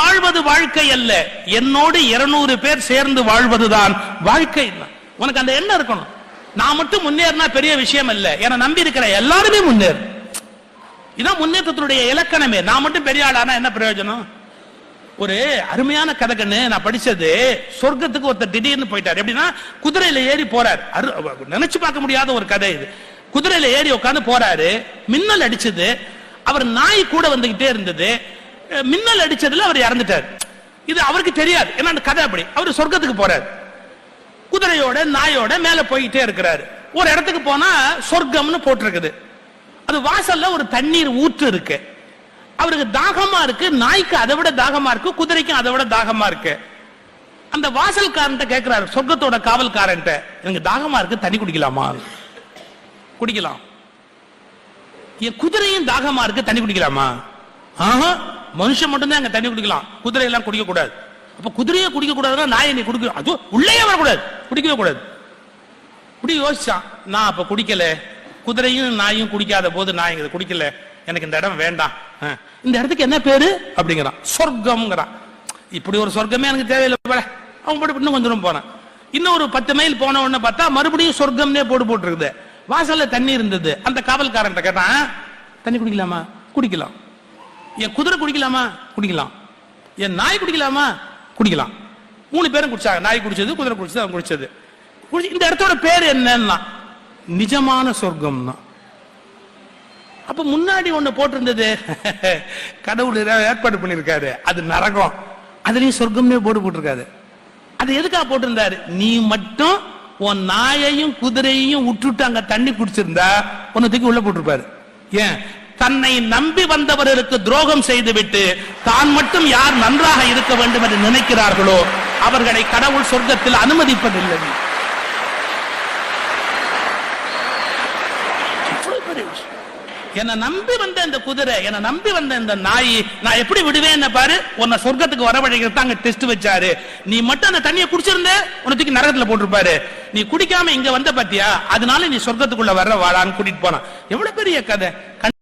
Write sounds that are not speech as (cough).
வாழ்வது வாழ்க்கை அல்ல. என்னோடு இருநூறு பேர் சேர்ந்து வாழ்வதுதான் வாழ்க்கை. உனக்கு அந்த எண்ணம் இருக்கணும். நான் மட்டும் முன்னேறினா பெரிய விஷயம் இல்ல என நம்பி இருக்கிற எல்லாருமே முன்னேறு. இதான் முன்னேற்றத்தினுடைய இலக்கணமே. நான் மட்டும் பெரிய ஆளானா என்ன பிரயோஜனம்? ஒரு அருமையான கதகன்னு நான் படிச்சது சொர்க்கத்துக்கு ஒருத்தர் திடீர்னு போயிட்டார். எப்படின்னா குதிரையில ஏறி போறார். அரு நினைச்சு பார்க்க முடியாத ஒரு கதை இது. குதிரையில ஏறி உட்காந்து போறாரு. மின்னல் அடிச்சது. அவர் நாய் கூட வந்துகிட்டே இருந்தது. மின்னல் அடிச்சதுல அவர் இறந்துட்டார். இது அவருக்கு தெரியாது. ஏன்னா அந்த கதை அப்படி. அவர் சொர்க்கத்துக்கு போறார். குதிரையோட நாயோட மேல போயிட்டே இருக்கிறாரு. ஒரு இடத்துக்கு போனா சொர்க்கம்னு போட்டிருக்குது. அது வாசல்ல ஒரு தண்ணீர் ஊற்று இருக்கு. அவருக்கு தாகமா இருக்கு. நாய்க்கு அதை விட தாகமா இருக்கு. குதிரைக்கும் அதை விட தாகமா இருக்கு. அந்த வாசல்காரன்ட்ட கேட்கிறாரு சொர்க்கத்தோட காவல்காரன்ட்ட எனக்கு தாகமா இருக்கு. தண்ணி குடிக்கலாமா? குடிக்கலாம். என் குதிரையும் தாகமா இருக்கு. தண்ணி குடிக்கலாமா? ஆஹா மனுஷன் மட்டும்தான் அங்க தண்ணி குடிக்கலாம். குதிரை எல்லாம் குடிக்க கூடாது அப்ப குதிரையை குடிக்க கூடாதுன்னா நாயை நீ குடிக்க அது உள்ளே வரக்கூடாது. குடிக்கவே கூடாது. இப்படி யோசிச்சான் நான் அப்ப குடிக்கல. குதிரையும் நாயும் குடிக்காத போது நான் இங்க குடிக்கல. எனக்கு இந்த இடம் வேண்டாம். இந்த இடத்துக்கு என்ன பேரு? அப்படிங்கிறான். சொர்க்கம்ங்கிறான். இப்படி ஒரு சொர்க்கமே எனக்கு தேவையில்லை போல. அவன் போட்டு இன்னும் கொஞ்சம் போனான் இன்னும் ஒரு பத்து மைல் போன உடனே பார்த்தா மறுபடியும் சொர்க்கம்னே போட்டு போட்டுருக்குது. வாசல்ல தண்ணி இருந்தது. அந்த காவல்காரன் கேட்டான் தண்ணி குடிக்கலாமா? குடிக்கலாம். என் குதிரை குடிக்கலாமா? குடிக்கலாம். என் நாய் குடிக்கலாமா? குடிக்கலாம். மூணு பேரும் குடிச்சாங்க. நாய் குடிச்சது குதிரை குடிச்சது அவன் குடிச்சது. இந்த இடத்தோட பேர் என்னன்னா நிஜமான சொர்க்கம்னா. அப்ப முன்னாடி ஒண்ணு போட்டிருந்தது. (laughs) கடவுள் ஏற்பாடு பண்ணிருக்காரு அது நரகம். அதுலயும் சொர்க்கம்னே போட்டு போட்டிருக்காரு. அது எதுக்காக போட்டிருந்தாரு? நீ மட்டும் உன் நாயையும் குதிரையையும் விட்டுட்டு அங்க தண்ணி குடிச்சிருந்தா உன்னை தூக்கி உள்ள போட்டிருப்பாரு. ஏன்? தன்னை நம்பி வந்தவர்களுக்கு துரோகம் செய்துவிட்டு தான் மட்டும் யார் நன்றாக இருக்க வேண்டும் என்று நினைக்கிறார்களோ அவர்களை கடவுள் சொர்க்கத்தில் அனுமதிப்பதில்லை என்னை நம்பி வந்த இந்த குதிரை என்னை நம்பி வந்த இந்த நாய் நான் எப்படி விடுவேன் பாரு. உன்னை சொர்க்கத்துக்கு வரவழைக்கிறது அங்க டெஸ்ட் வச்சாரு. நீ மட்டும் அந்த தண்ணியை குடிச்சிருந்த உன்னை தூக்கி நரகத்துல போட்டிருப்பாரு. நீ குடிக்காம இங்க வந்த பாத்தியா? அதனால நீ சொர்க்கத்துக்குள்ள வர்ற வாழான்னு கூட்டிட்டு போனான். எவ்வளவு பெரிய கதை.